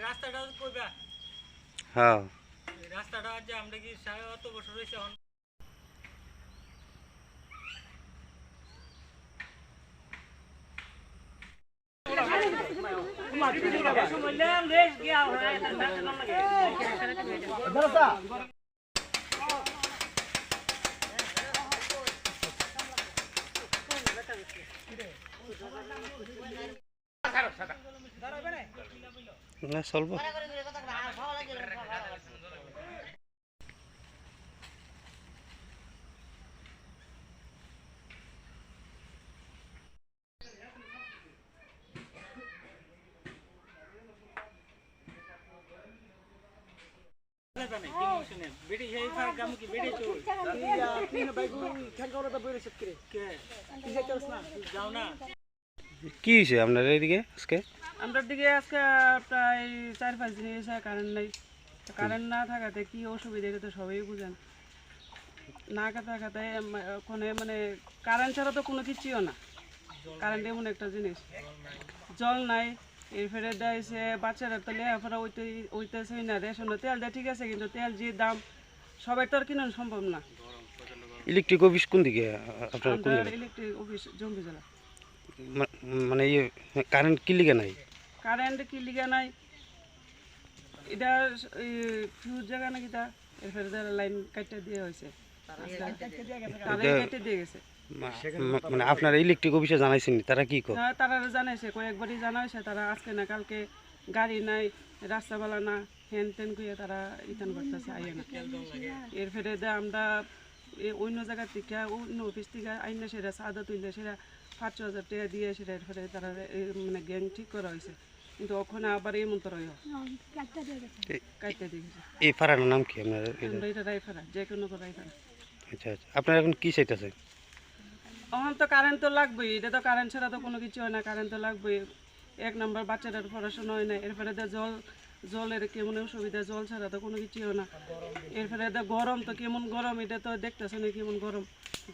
রাস্তাটা কইবা হ্যাঁ। রাস্তাটা যে আমরা কি সাড়ে অত বছর হয়েছে এখন? না চলবো বেটি সেই কাম কি বেটি চোর কে যাও না কি হয়েছে আপনার এইদিকে আজকে? আমরার দিকে আজকে প্রায় চার পাঁচ দিন এসে কারেন্ট নাই। কারেন্ট না থাকাতে কি অসুবিধা এটা তো সবাই বুঝেন। না থাকাতে ওখানে মানে কারেন্ট ছাড়া তো কোনো কিছুও না। কারেন্ট এমন একটা জিনিস। জল নাই এরপরে দেয়ছে বাচ্চারা তো লেখাপড়া ওইতে ওইতেছে না রেশনে তেল দেয় ঠিক আছে কিন্তু তেল যে দাম সবাই তো আর কিনা সম্ভব না। ইলেকট্রিক অফিস কোন দিকে আপনার আমরা ইলেকট্রিক অফিস জম্বি জেলা। মানে ইয়ে কারেন্ট কি লিগে নাই? কারেন্ট কি লিগা নাই? এটা ফিউজ জায়গা নাকি তা এরপরে যারা লাইন কাটতে দিয়ে হয়েছে। মানে আপনার ইলেকট্রিক অফিসে জানাইছেন নি? তারা কি কর না, তারা জানাইছে কয়েকবারই জানা হয়েছে তারা আজকে না কালকে গাড়ি নাই রাস্তাবেলা না হ্যান ত্যান করে তারা ইতান করতেছে আইয়ে না। এরপরে দে আমরা অন্য জায়গা থেকে অন্য অফিস থেকে আইনে সেটা সাদা তুললে সেটা পাঁচশো হাজার টাকা দিয়ে সেটা এরপরে তারা মানে গ্যাং ঠিক করা হয়েছে। কিন্তু ওখানে আবার এই মন্ত্র হয়। কাটতে এই পাড়ার নাম কি আপনার? এটা যে কোনো রাইফারা আচ্ছা আচ্ছা। আপনার এখন কি চাইতেছে? এখন তো কারেন্ট তো লাগবেই এটা তো কারেন্ট ছাড়া তো কোনো কিছু হয় না কারেন্ট তো লাগবেই। এক নম্বর বাচ্চাটার পড়াশোনা হয় না এরপরে তো জল জলের কেমন অসুবিধা জল ছাড়া তো কোনো কিছু হয় না। এরপরে তো গরম তো কেমন গরম এটা তো দেখতেছে না কেমন গরম।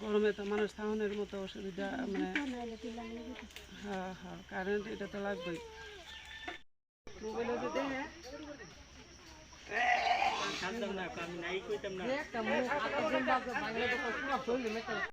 গরমে তো মানুষ থাউনের মতো অসুবিধা মানে হ্যাঁ হ্যাঁ কারেন্ট এটা তো লাগবেই। মোবাইলে আমি নাই কইতাম না।